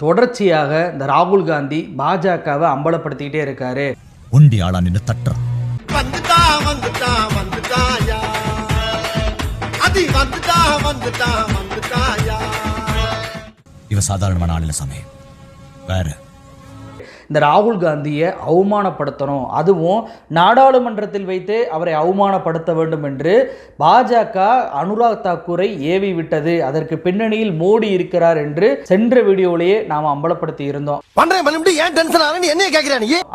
தொடர்ச்சியாக இந்த ராகுல் காந்தி பாஜகவை அம்பலப்படுத்திக்கிட்டே இருக்காரு. ஒண்டி ஆளா நின்னு தட்டுறான். வந்துட்டா வந்துட்டா வந்துட்டாயா அது வந்துட்டா வந்துட்டா வந்துட்டாயா இவ சாதாரணமான ஆள் இல்ல சாமி. வேற. இந்த ராகுல் காந்தியை அவமானப்படுத்தணும். அதுவும் நாடாளுமன்றத்தில் வைத்து அவரை அவமானப்படுத்த வேண்டும் என்று பாஜக அனுராக் தாக்கூரை ஏவி விட்டது. அதற்கு பின்னணியில் மோடி இருக்கிறார் என்று சென்ற வீடியோவிலேயே நாம் அம்பலப்படுத்தி இருந்தோம்.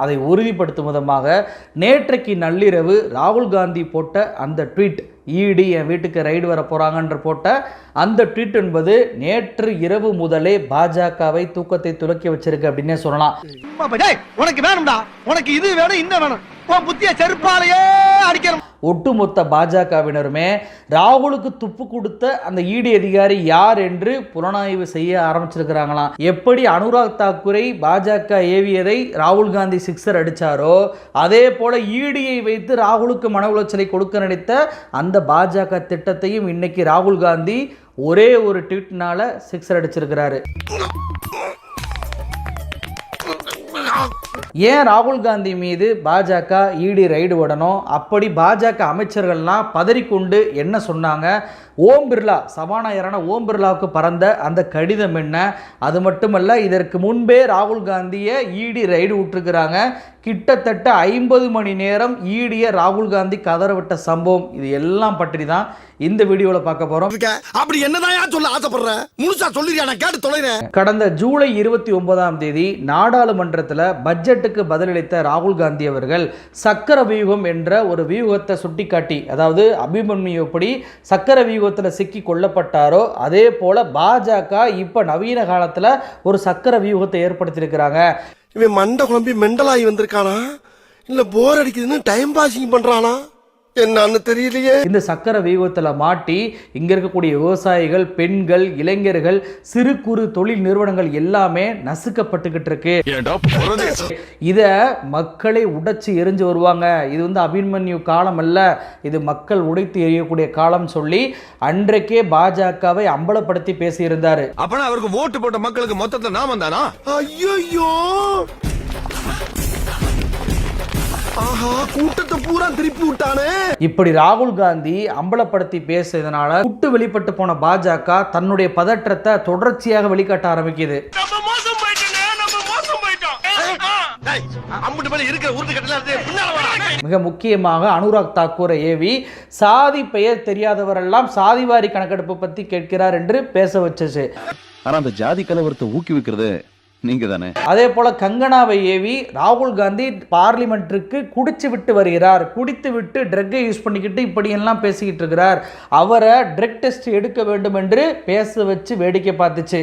அதை உறுதிப்படுத்தும் விதமாக நேற்றைக்கு நள்ளிரவு ராகுல் காந்தி போட்ட அந்த ட்வீட் ஈடி என் வீட்டுக்கு ரைடு வர போகிறாங்கன்ற போட்ட அந்த ட்வீட் என்பது நேற்று இரவு முதலே பாஜகவை தூக்கத்தை துலக்கி வச்சிருக்கு அப்படின்னே சொல்லலாம். உனக்கு வேணும்டா. உனக்கு இது வேணும் இன்னும் வேணும். உன் புத்திய செருப்பாலேயே அடிக்கணும். ஒட்டுமொத்த பாஜகவினருமே ராகுலுக்கு துப்பு கொடுத்த அந்த ஈடி அதிகாரி யார் என்று புலனாய்வு செய்ய ஆரம்பிச்சிருக்கிறாங்களாம். எப்படி அனுராக் தாக்கூரை பாஜக ஏவியதை ராகுல் காந்தி சிக்ஸர் அடித்தாரோ அதே போல இடியை வைத்து ராகுலுக்கு மன உளைச்சலை கொடுக்க நினைத்த அந்த பாஜக திட்டத்தையும் இன்னைக்கு ராகுல் காந்தி ஒரே ஒரு ட்வீட்னால சிக்ஸர் அடிச்சிருக்கிறாரு. ஏன் ராகுல் காந்தி மீது பாஜக இடி ரைடு விடணும் அப்படி பாஜக அமைச்சர்கள்லாம் பதறிக்கொண்டு என்ன சொன்னாங்க? ஓம் பிர்லா சபாநாயகரான ஓம் பிர்லாவுக்கு பறந்த அந்த கடிதம் என்ன? அது மட்டுமல்ல இதற்கு முன்பே ராகுல் காந்தியை இடி ரைடு விட்டுருக்குறாங்க. கிட்டத்தட்ட ஐம்பது மணி நேரம் ஈடிய ராகுல் காந்தி கதற விட்ட சம்பவம். இது எல்லாம் பற்றி தான் இந்த வீடியோவில் பார்க்க போகிறோம் அப்படி என்னதான் சொல்ல ஆசைப்படுற? முழுசா சொல்லிருக்கா நான் கேட்டு தொலைறேன். கடந்த ஜூலை இருபத்தி ஒன்பதாம் தேதி நாடாளுமன்றத்தில் பட்ஜெட்டுக்கு பதிலளித்த ராகுல் காந்தி அவர்கள் சக்கர வியூகம் என்ற ஒரு வியூகத்தை சுட்டிக்காட்டி அதாவது அபிமன்யு எப்படி சக்கர வியூகத்தில் சிக்கி கொல்லப்பட்டாரோ அதே போல பாஜக இப்போ நவீன காலத்தில் ஒரு சக்கர வியூகத்தை ஏற்படுத்தியிருக்கிறாங்க. இவன் மண்டை குழம்பி மெண்டலாகி வந்திருக்கானா? இல்லை போர் அடிக்குதுன்னு டைம் பாசிங் பண்ணுறானா என்னன்னு தெரியலையே. இந்த சக்கர வியூகத்தில் மாட்டி இங்கே இருக்கக்கூடிய விவசாயிகள் பெண்கள் இளைஞர்கள் சிறு குறு தொழில் நிறுவனங்கள் எல்லாமே நசுக்கப்பட்டுக்கிட்டு இருக்கு. இதை மக்களை உடைச்சு எரிஞ்சு வருவாங்க. இது வந்து அபிமன்யு காலம் அல்ல. இது மக்கள் உடைத்து எறியக்கூடிய காலம் சொல்லி அன்றைக்கே பாஜகவை அம்பலப்படுத்தி பேசியிருந்தாரு. அப்பனா அவருக்கு ஓட்டு போட்ட மக்களுக்கு மொத்தத்துல நாம தானா ஐயோ கூட்டத்தை பூரா திருப்பி விட்டானே? இப்படி ராகுல் காந்தி அம்பலப்படுத்தி பேசியதுனால குட்டு வெளிப்பட்டு போன பாஜக தன்னுடைய பதற்றத்தை தொடர்ச்சியாக வெளிக்காட்ட ஆரம்பிக்குது. மிக முக்கியமாக அனுராக் தாக்கூரை ஏவி சாதி பெயர் தெரியாதவரெல்லாம் சாதிவாரி கணக்கெடுப்பு பத்தி கேட்கிறார் என்று பேச வச்சுச்சு ஆனா அந்த ஜாதி கலவரத்தை ஊக்குவிக்கிறது நீங்க தானே அதே போல கங்கனாவை ஏவி ராகுல் காந்தி பார்லிமெண்ட்டுக்கு குடிச்சு விட்டு வருகிறார். குடித்து விட்டு ட்ரக்கை யூஸ் பண்ணிக்கிட்டு இப்படியெல்லாம் பேசிக்கிட்டு இருக்கிறார். அவரை ட்ரக் டெஸ்ட் எடுக்க வேண்டும் என்று பேச வச்சு வேடிக்கை பார்த்துச்சு.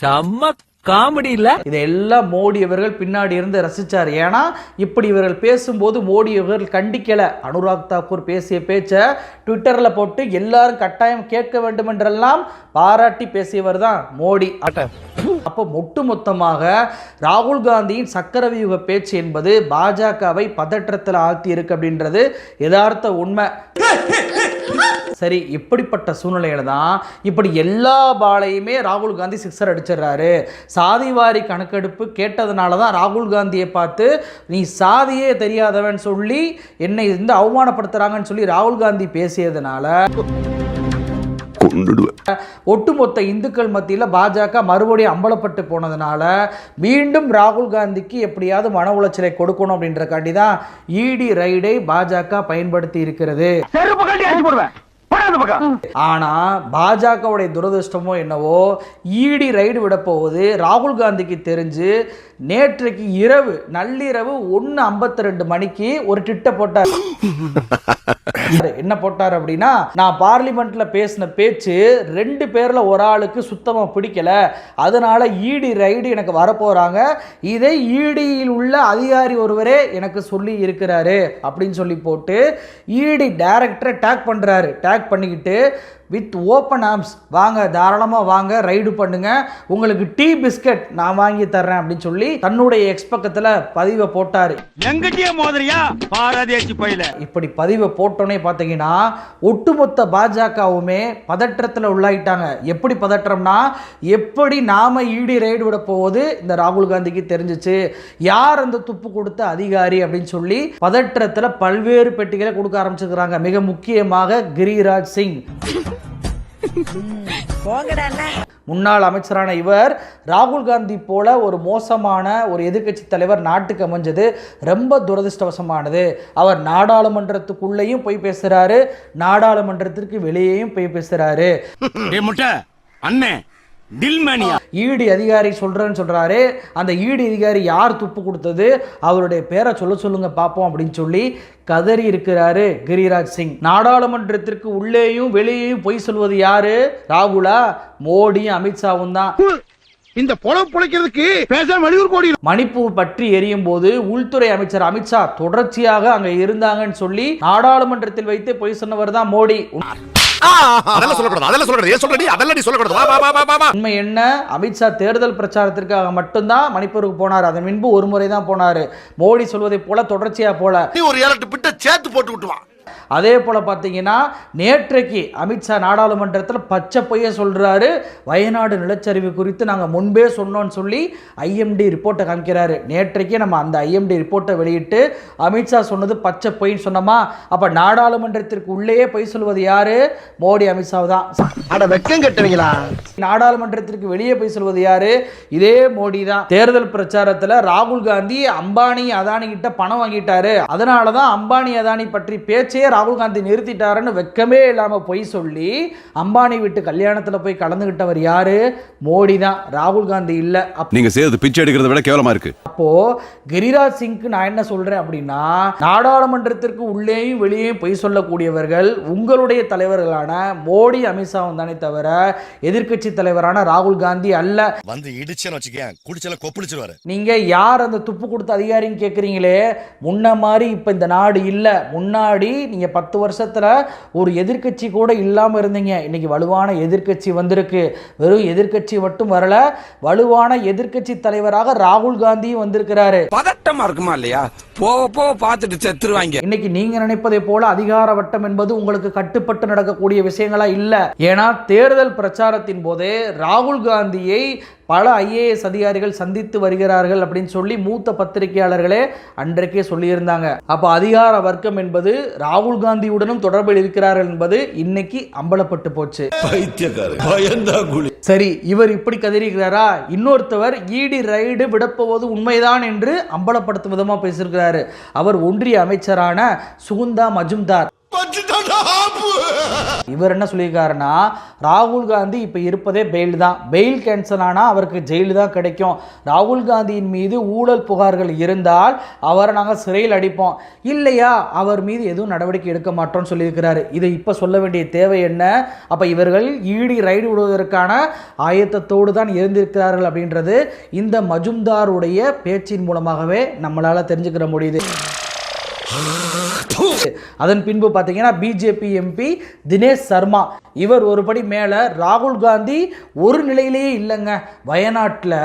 செம்ம காமெடி இல்ல. இதையெல்லாம் மோடி அவர்கள் பின்னாடி இருந்து ரசிச்சார். ஏன்னா இப்படி இவர்கள் பேசும்போது மோடி அவர்கள் கண்டிக்கல. அனுராக் தாக்கூர் பேசிய பேச்சை ட்விட்டர்ல போட்டு எல்லாரும் கட்டாயம் கேட்க வேண்டும் என்றெல்லாம் பாராட்டி பேசியவர் தான் மோடி. அப்போ ஒட்டுமொத்தமாக ராகுல் காந்தியின் சக்கரவியூக பேச்சு என்பது பாஜகவை பதற்றத்தில் ஆழ்த்தி இருக்கு அப்படின்றது யதார்த்த உண்மை. சரி இப்படிப்பட்ட சூழ்நிலையில தான் இப்படி எல்லா பாலையுமே ராகுல் காந்தி சிக்ஸர் அடிச்சிடுறாரு. சாதிவாரி கணக்கெடுப்பு கேட்டதுனால தான் ராகுல் காந்தியை பார்த்து நீ சாதியே தெரியாதவன் சொல்லி என்னை வந்து அவமானப்படுத்துறாங்கன்னு சொல்லி ராகுல் காந்தி பேசியதுனால ஒட்டுமொத்த இந்துக்கள் மத்தியில் பாஜக மறுபடியும் அம்பலப்பட்டு போனதுனால மீண்டும் ராகுல் காந்திக்கு எப்படியாவது மன உளைச்சலை கொடுக்கணும் அப்படின்றக்காண்டி தான் இடி ரைடை பாஜக பயன்படுத்தி இருக்கிறது. ஆனா பாஜகவுடைய துரதிருஷ்டமோ என்னவோ ஈடி ரைடு விட போகுது. ராகுல் காந்திக்கு தெரிஞ்சு நேற்றைக்கு இரவு நள்ளிரவு ஒன்று ஐம்பத்தி ரெண்டு மணிக்கு ஒரு திட்ட போட்டார். என்ன போட்டார் அப்படின்னா நான் பார்லிமெண்ட்ல பேசின பேச்சு ரெண்டு பேர்ல ஒரு ஆளுக்கு சுத்தமா பிடிக்கல. அதனால ஈடி ரைடு எனக்கு வரப்போறாங்க. இதை ஈடியில் உள்ள அதிகாரி ஒருவரே எனக்கு சொல்லி இருக்கிறாரு அப்படின்னு சொல்லி போட்டு ஈடி டைரக்டரை டேக் பண்றாரு. டேக் பண்ணிக்கிட்டு வித் ஓப்பன் ஆர்ம்ஸ். வாங்க தாராளமாக வாங்க ரைடு பண்ணுங்க. உங்களுக்கு டீ பிஸ்கட் நான் வாங்கி தர்றேன் அப்படின்னு சொல்லி தன்னுடைய எக்ஸ் பக்கத்தில் பதிவை போட்டார். எங்கிட்டயே மோதிரியா? பாராதேசி பையில. இப்படி பதிவை போட்டோன்னே பார்த்தீங்கன்னா ஒட்டுமொத்த பாஜகவுமே பதற்றத்தில் உள்ளாயிட்டாங்க. எப்படி பதற்றம்னா எப்படி நாம ஈடி ரைடு விட போவது இந்த ராகுல் காந்திக்கு தெரிஞ்சிச்சு. யார் அந்த துப்பு கொடுத்த அதிகாரி அப்படின்னு சொல்லி பதற்றத்தில் பல்வேறு பெட்டிகளை கொடுக்க ஆரம்பிச்சிருக்கிறாங்க. மிக முக்கியமாக கிரிராஜ் சிங். முன்னாள் அமைச்சரான இவர் ராகுல் காந்தி போல ஒரு மோசமான ஒரு எதிர்க்கட்சி தலைவர் நாட்டுக்கு அமைஞ்சது ரொம்ப துரதிர்ஷ்டவசமானது. அவர் நாடாளுமன்றத்துக்குள்ளேயும் போய் பேசுறாரு நாடாளுமன்றத்திற்கு வெளியேயும் போய் பேசுறாரு. முட்டை அண்ணே டில்மேனியா. ஈடி அதிகாரி சொல்றேன்னு சொல்றாரு. அந்த ஈடி அதிகாரி யார் துப்பு கொடுத்தது? அவருடைய பேரை சொல்ல சொல்லுங்க பார்ப்போம் அப்படின்னு சொல்லி கதறி இருக்கிறாரு கிரிராஜ் சிங். நாடாளுமன்றத்திற்கு உள்ளேயும் வெளியேயும் பொய் சொல்வது யாரு? ராகுலா மோடியும் அமித்ஷாவும் தான். இந்த பொழப்பு பொழைக்கிறதுக்கு பேசாம வெளியூர் போடி. மணிப்பூர் பற்றி எரியும் போது உள்துறை அமைச்சர் அமித்ஷா தொடர்ச்சியாக அங்க இருந்தாங்கன்னு சொல்லி நாடாளுமன்றத்தில் வைத்து பொய் சொன்னவர் தான் மோடி. அதெல்லாம் சொல்லக்கூடாது அதெல்லாம் சொல்லக்கூடாது. ஏன் சொல்றடி அதெல்லாம் நீ சொல்லக்கூடாது. வா வா வா, வா உண்மை என்ன? அமித்ஷா தேர்தல் பிரச்சாரத்திற்காக மட்டும்தான் மணிப்பூருக்கு போனார். அதன் முன்பு ஒரு முறை தான் போனார். மோடி சொல்வதை போல தொடர்ச்சியா போல. நீ ஒரு ஏழு பிட்ட சேர்த்து போட்டு விட்டு வா அதே போல் பார்த்தீங்கன்னா நேற்றைக்கு அமித்ஷா நாடாளுமன்றத்தில் பச்சை பொய்ய சொல்கிறாரு வயநாடு நிலச்சரிவு குறித்து நாங்கள் முன்பே சொன்னோன்னு சொல்லி ஐஎம்டி ரிப்போர்ட்டை காமிக்கிறாரு. நேற்றைக்கே நம்ம அந்த ஐஎம்டி ரிப்போர்ட்டை வெளியிட்டு அமித்ஷா சொன்னது பச்சை பொய்ன்னு சொன்னோமா? அப்போ நாடாளுமன்றத்திற்கு உள்ளேயே பொய் சொல்வது யாரு? மோடி அமித்ஷா தான். அட வெக்கம் கட்டுவீங்களா? நாடாளுமன்றத்திற்கு வெளியே போய் சொல்வது யாரு? இதே மோடி தான். தேர்தல் பிரச்சாரத்தில் ராகுல் காந்தி அம்பானி அதானி கிட்ட பணம் வாங்கிட்டாரு. அதனால தான் அம்பானி அதானி பற்றி பேச்சையே ராகுல் காந்தி நிறுத்திட்டாருன்னு வெக்கமே இல்லாம பொய் சொல்லி அம்பானி வீட்டு கல்யாணத்துல போய் கலந்துகிட்டவர் யாரு? மோடி தான் ராகுல் காந்தி இல்ல. நீங்க செய்யறது பிச்சை எடுக்கிறத விட கேவலமா இருக்கு. அப்போ கிரிராஜ் சிங்க்கு நான் என்ன சொல்றேன் அப்படின்னா நாடாளுமன்றத்திற்கு உள்ளேயும் வெளியேயும் பொய் சொல்லக்கூடியவர்கள் உங்களுடைய தலைவர்களான மோடி அமித்ஷாவும் தானே தவிர எதிர்க்கட்சி தலைவரான ராகுல் காந்தி அல்ல. வந்து இடிச்சேன்னு வச்சுக்கேன் குடிச்சல கொப்பளிச்சிருவாரு. நீங்க யார் அந்த துப்பு கொடுத்த அதிகாரின்னு கேட்குறீங்களே முன்ன மாதிரி இப்போ இந்த நாடு இல்லை. முன்னாடி நீங்க பத்து வருஷத்துல ஒரு எதிர்க்கட்சி கூட இல்லாம இருந்தீங்க. இன்னைக்கு வலுவான எதிர்க்கட்சி வந்திருக்கு. வெறும் எதிர்க்கட்சி மட்டும் வரல வலுவான எதிர்க்கட்சி தலைவராக ராகுல் காந்தியும் வந்திருக்கிறாரு. பதட்டமா இருக்குமா இல்லையா? போக போக பார்த்துட்டு செத்துருவாங்க. இன்னைக்கு நீங்க நினைப்பதை போல அதிகார வட்டம் என்பது உங்களுக்கு கட்டுப்பட்டு நடக்கக்கூடிய விஷயங்களா இல்ல. ஏன்னா தேர்தல் பிரச்சாரத்தின் போதே ராகுல் காந்தியை பல ஐஏஎஸ் அதிகாரிகள் சந்தித்து வருகிறார்கள் அப்படின்னு சொல்லி மூத்த பத்திரிகையாளர்களே அன்றைக்கே சொல்லியிருந்தாங்க. அப்போ அதிகார வர்க்கம் என்பது ராகுல் காந்தியுடனும் தொடர்பில் இருக்கிறார்கள் என்பது இன்னைக்கு அம்பலப்பட்டு போச்சு. சரி இவர் இப்படி கதறிக்கிறாரா இன்னொருத்தவர் ஈடி ரைடு விடப்போவது உண்மைதான் என்று அம்பலப்படுத்தும் விதமா பேசியிருக்கிறாரு. அவர் ஒன்றிய அமைச்சரான சுகுந்தா மஜும்தார். இவர் என்ன சொல்லியிருக்காருன்னா ராகுல் காந்தி இப்போ இருப்பதே பெயில் தான் பெயில் கேன்சல் ஆனால் அவருக்கு ஜெயில் தான் கிடைக்கும். ராகுல் காந்தியின் மீது ஊழல் புகார்கள் இருந்தால் அவரை நாங்கள் சிறையில் அடிப்போம். இல்லையா அவர் மீது எதுவும் நடவடிக்கை எடுக்க மாட்டோம்னு சொல்லியிருக்கிறாரு. இதை இப்போ சொல்ல வேண்டிய தேவை என்ன? அப்போ இவர்கள் ஈடி ரைடு விடுவதற்கான ஆயத்தத்தோடு தான் இருந்திருக்கிறார்கள் அப்படின்றது இந்த மஜும்தாருடைய பேச்சின் மூலமாகவே நம்மளால் தெரிஞ்சுக்கிற முடியுது. அதன் பின்பு பார்த்தீங்கன்னா பிஜேபி எம்பி தினேஷ் சர்மா. இவர் ஒருபடி மேலே ராகுல் காந்தி ஒரு நிலையிலேயே இல்லைங்க. வயநாட்டில்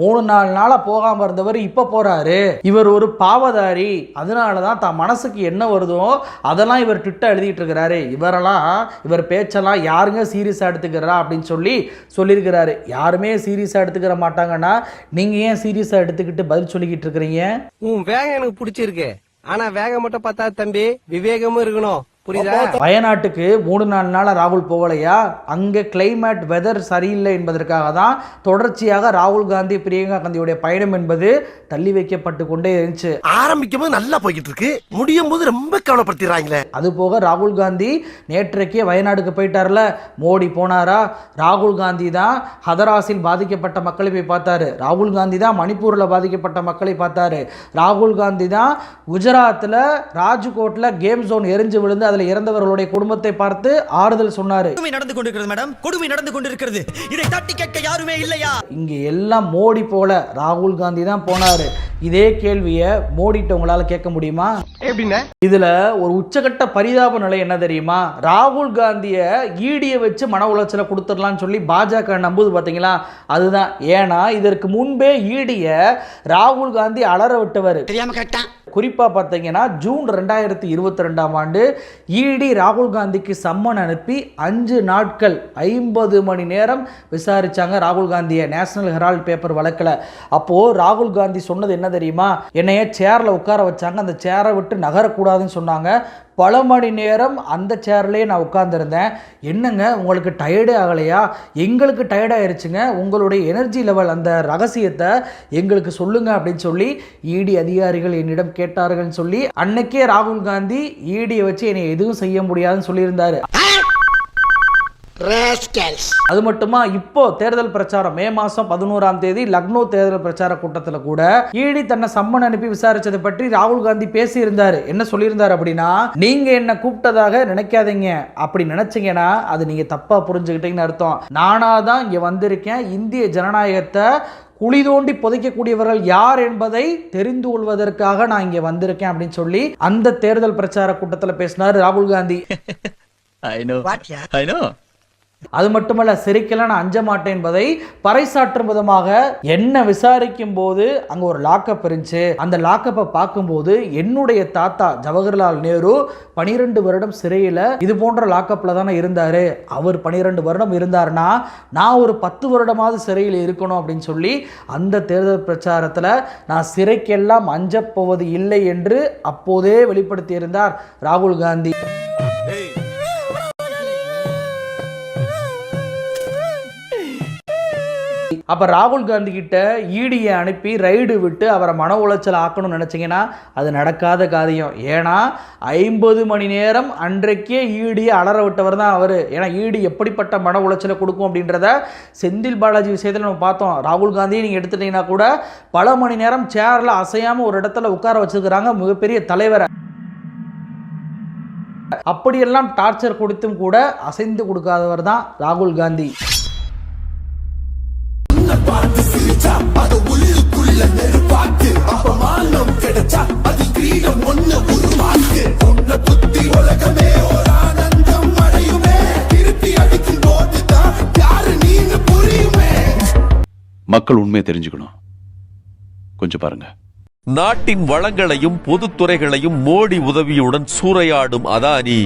மூணு நாலு நாளாக போகாமல் இருந்தவர் இப்போ போகிறாரு இவர் ஒரு பாவதாரி. அதனால தான் தான் மனசுக்கு என்ன வருதோ அதெல்லாம் இவர் ட்விட்டர் எழுதிட்டு இருக்கிறாரு. இவரெல்லாம் இவர் பேச்செல்லாம் யாருங்க சீரியஸாக எடுத்துக்கிறா அப்படின்னு சொல்லி சொல்லியிருக்கிறாரு. யாருமே சீரியஸாக எடுத்துக்கிற மாட்டாங்கன்னா நீங்கள் ஏன் சீரியஸாக எடுத்துக்கிட்டு பதில் சொல்லிக்கிட்டு இருக்கிறீங்க? உன் வேகம் எனக்கு பிடிச்சிருக்கு. ஆனா வேகம் மட்டும் பார்த்தா தம்பி விவேகமும் இருக்கணும். புரியுதா? வயநாட்டுக்கு மூணு நாலு நாளாக ராகுல் போகலையா? அங்கே கிளைமேட் வெதர் சரியில்லை என்பதற்காக தான் தொடர்ச்சியாக ராகுல் காந்தி பிரியங்கா காந்தியுடைய பயணம் என்பது தள்ளி வைக்கப்பட்டு கொண்டே இருந்துச்சு. ஆரம்பிக்கும் போது நல்லா போய்கிட்டு இருக்கு முடியும் போது ரொம்ப கவலைப்படுத்திடுறாங்களே. அது போக ராகுல் காந்தி நேற்றைக்கே வயநாடுக்கு போயிட்டார்ல. மோடி போனாரா? ராகுல் காந்தி தான் ஹதராஸில் பாதிக்கப்பட்ட மக்களை போய் பார்த்தாரு. ராகுல் காந்தி தான் மணிப்பூரில் பாதிக்கப்பட்ட மக்களை பார்த்தாரு. ராகுல் காந்தி தான் குஜராத்தில் ராஜ்கோட்டில் கேம் ஜோன் எரிஞ்சு விழுந்து அதில் இறந்தவர்களுடைய குடும்பத்தை பார்த்து ஆறுதல் சொன்னார். கொடுமை நடந்து கொண்டிருக்கிறது மேடம். கொடுமை நடந்து கொண்டிருக்கிறது. இதை தட்டி கேட்க யாருமே இல்லையா? இங்கே எல்லாம் மோடி போல ராகுல் காந்தி தான் போனார். இதே கேள்வியை மோடிட்ட உங்களால் கேட்க முடியுமா? எப்படின்னா இதுல ஒரு உச்சகட்ட பரிதாப நிலை என்ன தெரியுமா? ராகுல் காந்திய ஈடிய வச்சு மன உளைச்சலை கொடுத்துடலாம்னு சொல்லி பாஜக நம்புது பாத்தீங்களா? அதுதான். ஏன்னா இதற்கு முன்பே ஈடிய ராகுல் காந்தி அலற விட்டவர். தெரியாம கேட்டான் குறிப்பாக பார்த்தீங்கன்னா ஜூன் ரெண்டாயிரத்தி இருபத்தி ரெண்டாம் ஆண்டு இடி ராகுல் காந்திக்கு சம்மன் அனுப்பி அஞ்சு நாட்கள் ஐம்பது மணி நேரம் விசாரித்தாங்க ராகுல் காந்தியை. நேஷனல் ஹெரால்ட் பேப்பர் வழக்கில். அப்போது ராகுல் காந்தி சொன்னது என்ன தெரியுமா? என்னைய சேரில் உட்கார வச்சாங்க. அந்த சேரை விட்டு நகரக்கூடாதுன்னு சொன்னாங்க. பல மணி நேரம் அந்த சேர்லேயே நான் உட்காந்துருந்தேன் என்னங்க உங்களுக்கு டயர்டே ஆகலையா? எங்களுக்கு டயர்டாயிருச்சுங்க உங்களுடைய எனர்ஜி லெவல் அந்த ரகசியத்தை எங்களுக்கு சொல்லுங்க அப்படின்னு சொல்லி இடி அதிகாரிகள் என்னிடம் கேட்டார்கள்னு சொல்லி அன்னைக்கே ராகுல் காந்தி e இடியை வச்சு என்னை எதுவும் செய்ய முடியாதுன்னு சொல்லியிருந்தாரு. அது மட்டுமா இப்போ தேர்தல் பிரச்சாரம் மே மாசம் பதினோராம் தேதி லக்னோ தேர்தல் பிரச்சார கூட்டத்தில் கூட ஈடி தன்னை சம்மன் அனுப்பி விசாரிச்சதை பற்றி ராகுல் காந்தி பேசியிருந்தாரு. என்ன சொல்லியிருந்தாரு அப்படின்னா நீங்க என்ன கூப்பிட்டதாக நினைக்காதீங்க. அப்படி நினைச்சீங்கன்னா அது நீங்க தப்பா புரிஞ்சுக்கிட்டீங்கன்னு அர்த்தம். நானா தான் இங்க வந்திருக்கேன். இந்திய ஜனநாயகத்தை குழி தோண்டி புதைக்கக்கூடியவர்கள் யார் என்பதை தெரிந்து கொள்வதற்காக நான் இங்க வந்திருக்கேன் அப்படின்னு சொல்லி அந்த தேர்தல் பிரச்சார கூட்டத்தில் பேசினார் ராகுல் Gandhi. I know I know அது மட்டுமல்ல சிரிக்கல நான் அஞ்ச மாட்டேன் என்பதை பறைசாற்றும் விதமாக என்ன விசாரிக்கும் போது அங்கே ஒரு லாக்கப் இருந்துச்சு. அந்த லாக்கப்பை பார்க்கும்போது என்னுடைய தாத்தா ஜவஹர்லால் நேரு பனிரெண்டு வருடம் சிறையில் இது போன்ற லாக்கப்பில் தானே இருந்தார். அவர் பனிரெண்டு வருடம் இருந்தாருன்னா நான் ஒரு பத்து வருடமாவது சிறையில் இருக்கணும் அப்படின்னு சொல்லி அந்த தேர்தல் பிரச்சாரத்தில் நான் சிறைக்கெல்லாம் அஞ்சப்போவது இல்லை என்று அப்போதே வெளிப்படுத்தியிருந்தார் ராகுல் காந்தி. அப்போ ராகுல் காந்தி கிட்ட ஈடியை அனுப்பி ரைடு விட்டு அவரை மன உளைச்சல் ஆக்கணும்னு நினச்சிங்கன்னா அது நடக்காத காரியம். ஏன்னா ஐம்பது மணி நேரம் அன்றைக்கே ஈடியை அலற விட்டவர் தான் அவர். ஏன்னா ஈடி எப்படிப்பட்ட மன உளைச்சலை கொடுக்கும் அப்படின்றத செந்தில் பாலாஜி விஷயத்தில் நம்ம பார்த்தோம். ராகுல் காந்தியை நீங்கள் எடுத்துட்டீங்கன்னா கூட பல மணி நேரம் சேரில் அசையாமல் ஒரு இடத்துல உட்கார வச்சுருக்கிறாங்க மிகப்பெரிய தலைவரை. அப்படியெல்லாம் டார்ச்சர் கொடுத்தும் கூட அசைந்து கொடுக்காதவர் தான் ராகுல் காந்தி. மக்கள் உண்மையை தெரிஞ்சுக்கணும். கொஞ்சம் பாருங்க. நாட்டின் வளங்களையும் பொதுத்துறைகளையும் மோடி உதவியுடன் சூறையாடும் அதானி.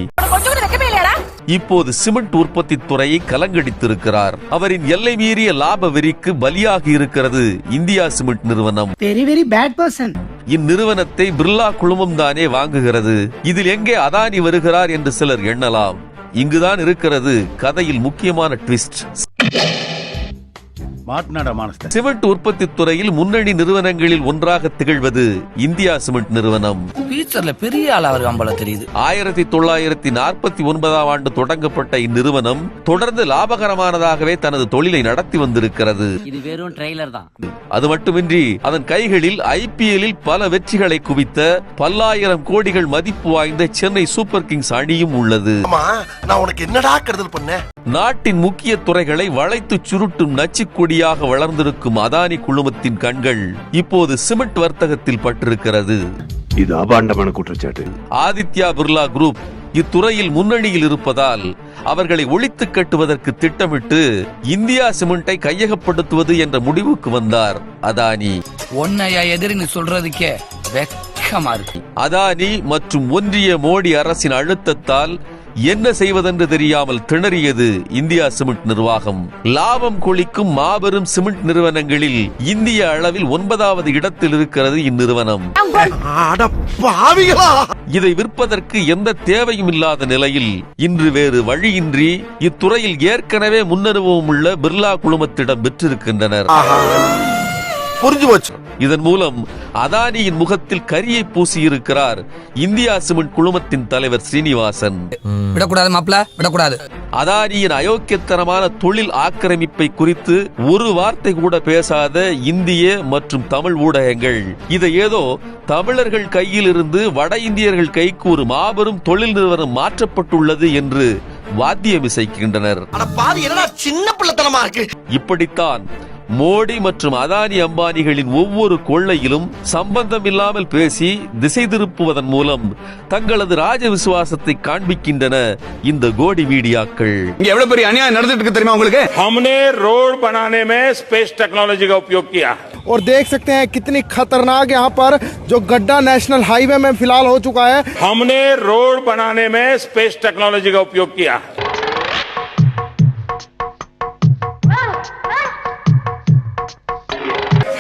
இப்போது சிமெண்ட் உற்பத்தி துறையை கலங்கடித்திருக்கிறார். அவரின் எல்லை மீறிய லாப வெறிக்கு பலியாகி இருக்கிறது இந்தியா சிமெண்ட் நிறுவனம். வெரி வெரி பேட் பர்சன் இந்நிறுவனத்தை பிர்லா குழுமம் தானே வாங்குகிறது. இதில் எங்கே அதானி வருகிறார் என்று சிலர் எண்ணலாம். இங்குதான் இருக்கிறது கதையில் முக்கியமான ட்விஸ்ட். சிமெண்ட் உற்பத்தி துறையில் முன்னணி நிறுவனங்களில் ஒன்றாக திகழ்வது இந்தியா சிமெண்ட் நிறுவனம். ஃபியூச்சர்ல பெரிய ஆளா வருவான் போல தெரியுது. ஆயிரத்தி தொள்ளாயிரத்தி நாற்பத்தி ஒன்பதாம் ஆண்டு தொடங்கப்பட்ட இந்நிறுவனம் தொடர்ந்து லாபகரமானதாகவே தனது தொழிலை நடத்தி வந்திருக்கிறது. இது வெறும் ட்ரெய்லர் தான். அது மட்டுமின்றி அதன் கைகளில் ஐபிஎல்லில் பல வெற்றிகளை குவித்த பல்லாயிரம் கோடிகள் மதிப்பு வாய்ந்த சென்னை சூப்பர் கிங்ஸ் அணியும் உள்ளது. நான் உனக்கு என்னடா கருதல் பண்ணேன்? நாட்டின் முக்கிய துறைகளை வளைத்து சுருட்டும் நச்சுக்கொடியாக வளர்ந்திருக்கும் அதானி குழுமத்தின் கண்கள் இப்போது சிமெண்ட் வர்த்தகத்தில் பட்டிருக்கிறது. இது அபாண்டமான குற்றச்சாட்டு. ஆதித்யா பிர்லா குரூப் இத்துறையில் முன்னணியில் இருப்பதால் அவர்களை ஒழித்து கட்டுவதற்கு திட்டமிட்டு இந்தியா சிமெண்டை கையகப்படுத்துவது என்ற முடிவுக்கு வந்தார் அதானி. ஒன்னையா எதிரின்னு சொல்றதுக்கே வெக்கமா இருக்கு. அதானி மற்றும் ஒன்றிய மோடி அரசின் அழுத்தத்தால் என்ன செய்வதென்று தெரியாமல் திணறியது இந்தியா சிமெண்ட் நிர்வாகம். லாபம் கொளிக்கும் மாபெரும் சிமெண்ட் நிறுவனங்களில் இந்திய அளவில் ஒன்பதாவது இடத்தில் இருக்கிறது இந்நிறுவனம். இதை விற்பதற்கு எந்த தேவையும் இல்லாத நிலையில் இன்று வேறு வழியின்றி இத்துறையில் ஏற்கனவே முன்னனுபவம் உள்ள பிர்லா குழுமத்திடம் பெற்றிருக்கின்றனர் புரிஞ்சு போச்சு இதன் மூலம் அதானியின் முகத்தில் கரியை பூசியிருக்கிறார் இந்தியா சிமெண்ட் குழுமத்தின் தலைவர் ஸ்ரீனிவாசன். விடக்கூடாது மாப்ள விடக்கூடாது. அதானியின் அயோக்கியத்தனமான தொழில் ஆக்கிரமிப்பை குறித்து ஒரு வார்த்தை கூட பேசாத இந்திய மற்றும் தமிழ் ஊடகங்கள். இதை ஏதோ தமிழர்கள் கையில் இருந்து வட இந்தியர்கள் கைக்கு ஒரு மாபெரும் தொழில் நிறுவனம் மாற்றப்பட்டுள்ளது என்று வாத்தியம் இசைக்கின்றனர். அட பாவி என்னடா சின்ன பிள்ளைத்தனமா இருக்கு? இப்படித்தான் மோடி மற்றும் அதானி அம்பானிகளின் ஒவ்வொரு கொள்ளையிலும் சம்பந்தமில்லாமல் பேசி திசை திருப்புவதன் மூலம் தங்களது ராஜ விசுவாசத்தை காண்பிக்கின்றன இந்த கோடி மீடியாக்கள் இங்க எவ்வளவு பெரிய அநியாயம் நடந்துட்டு இருக்கு தெரியுமா உங்களுக்கு हमने रोड बनाने में स्पेस टेक्नोलॉजी का उपयोग किया और देख सकते हैं कितनी खतरनाक यहाँ पर जो गड्ढा नेशनल हाईवे में फिलहाल हो चुका है हमने रोड बनाने में स्पेस टेक्नोलॉजी का उपयोग किया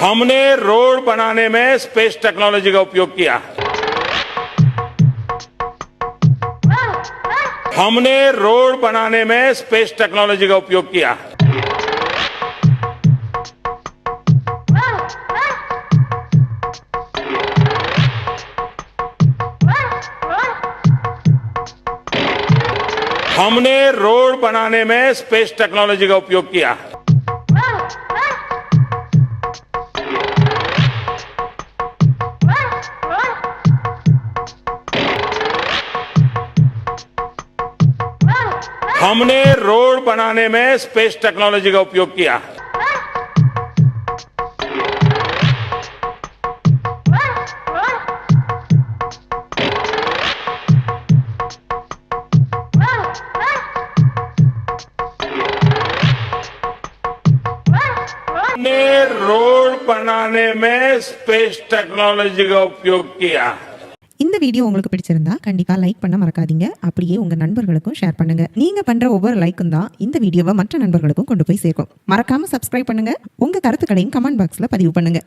हमने रोड बनाने में स्पेस टेक्नोलॉजी का उपयोग किया। है हमने रोड बनाने में स्पेस टेक्नोलॉजी का उपयोग किया। है हमने रोड बनाने में स्पेस टेक्नोलॉजी का उपयोग किया। हमने रोड बनाने में स्पेस टेक्नोलॉजी का उपयोग किया। है हमने रोड बनाने में स्पेस टेक्नोलॉजी का उपयोग किया। இந்த வீடியோ உங்களுக்கு பிடிச்சிருந்தா கண்டிப்பா லைக் பண்ண மறக்காதீங்க. அப்படியே உங்க நண்பர்களுக்கும் ஷேர் பண்ணுங்க. நீங்க பண்ற ஒவ்வொரு லைக்கும் தான் இந்த வீடியோவை மற்ற நண்பர்களுக்கும் கொண்டு போய் சேர்க்கும். மறக்காம சப்ஸ்கிரைப் பண்ணுங்க. உங்க கருத்துக்களையும் கமெண்ட் பாக்ஸ்ல பதிவு பண்ணுங்க.